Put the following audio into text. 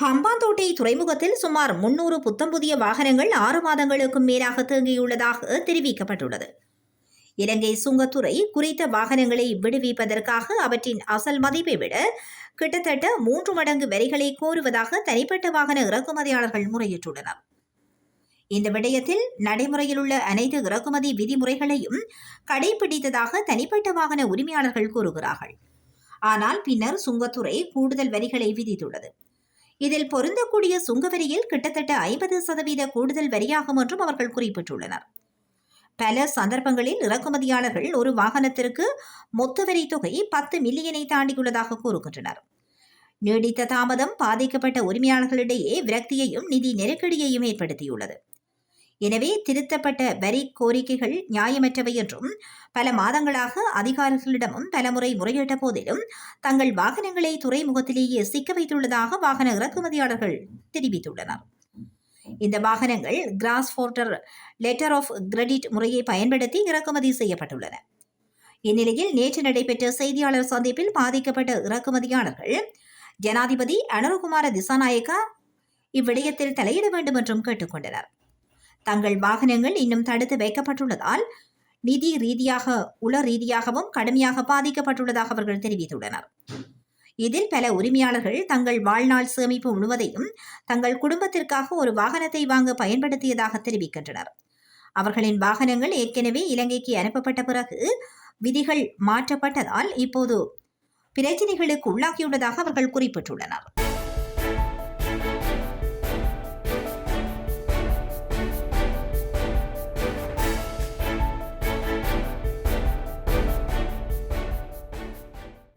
ஹம்பாந்தோட்டை துறைமுகத்தில் சுமார் முன்னூறு புத்தம் புதிய வாகனங்கள் ஆறு மாதங்களுக்கும் மேலாக தேங்கியுள்ளதாக தெரிவிக்கப்பட்டுள்ளது. இலங்கை சுங்கத்துறை குறித்த வாகனங்களை விடுவிப்பதற்காக அவற்றின் அசல் மதிப்பை விட கிட்டத்தட்ட மூன்று மடங்கு வரிகளை கோருவதாக தனிப்பட்ட வாகன இறக்குமதியாளர்கள் முறையிட்டுள்ளனர். இந்த விடயத்தில் நடைமுறையில் உள்ள அனைத்து இறக்குமதி விதிமுறைகளையும் கடைபிடித்ததாக தனிப்பட்ட வாகன உரிமையாளர்கள் கூறுகிறார்கள். ஆனால் பின்னர் சுங்கத்துறை கூடுதல் வரிகளை விதித்துள்ளது. இதில் பொருந்தக்கூடிய சுங்க வரியில் கிட்டத்தட்ட ஐம்பது சதவீத கூடுதல் வரியாகும் என்றும் அவர்கள் குறிப்பிட்டுள்ளனர். பல சந்தர்ப்பங்களில் இறக்குமதியாளர்கள் ஒரு வாகனத்திற்கு மொத்த வரி தொகை பத்து மில்லியனை தாண்டியுள்ளதாக கூறுகின்றனர். நீடித்த தாமதம் பாதிக்கப்பட்ட உரிமையாளர்களிடையே விரக்தியையும் நிதி நெருக்கடியையும் ஏற்படுத்தியுள்ளது. எனவே திருத்தப்பட்ட வரி கோரிக்கைகள் நியாயமற்றவை என்றும் பல மாதங்களாக அதிகாரிகளிடமும் பலமுறை முறையிட்ட போதிலும் தங்கள் வாகனங்களை துறைமுகத்திலேயே சிக்க வைத்துள்ளதாக வாகன இறக்குமதியாளர்கள் தெரிவித்துள்ளனர். இந்த வாகனங்கள் cross border letter of credit முறையை பயன்படுத்தி இறக்குமதி செய்யப்பட்டுள்ளன. இந்நிலையில் நேற்று நடைபெற்ற செய்தியாளர் சந்திப்பில் பாதிக்கப்பட்ட இறக்குமதியாளர்கள் ஜனாதிபதி அனுரகுமார திசாநாயக்கா இவ்விடயத்தில் தலையிட வேண்டும் என்றும் கேட்டுக்கொண்டனர். தங்கள் வாகனங்கள் இன்னும் தடுத்து வைக்கப்பட்டுள்ளதால் நிதி ரீதியாக உள ரீதியாகவும் கடுமையாக பாதிக்கப்பட்டுள்ளதாக அவர்கள் தெரிவித்துள்ளனர். இதில் பல உரிமையாளர்கள் தங்கள் வாழ்நாள் சேமிப்பு முழுவதையும் தங்கள் குடும்பத்திற்காக ஒரு வாகனத்தை வாங்க பயன்படுத்தியதாக தெரிவிக்கின்றனர். அவர்களின் வாகனங்கள் ஏற்கனவே இலங்கைக்கு அனுப்பப்பட்ட பிறகு விதிகள் மாற்றப்பட்டதால் இப்போது பிரச்சினைகளுக்கு உள்ளாகியுள்ளதாக அவர்கள் குறிப்பிட்டுள்ளனர்.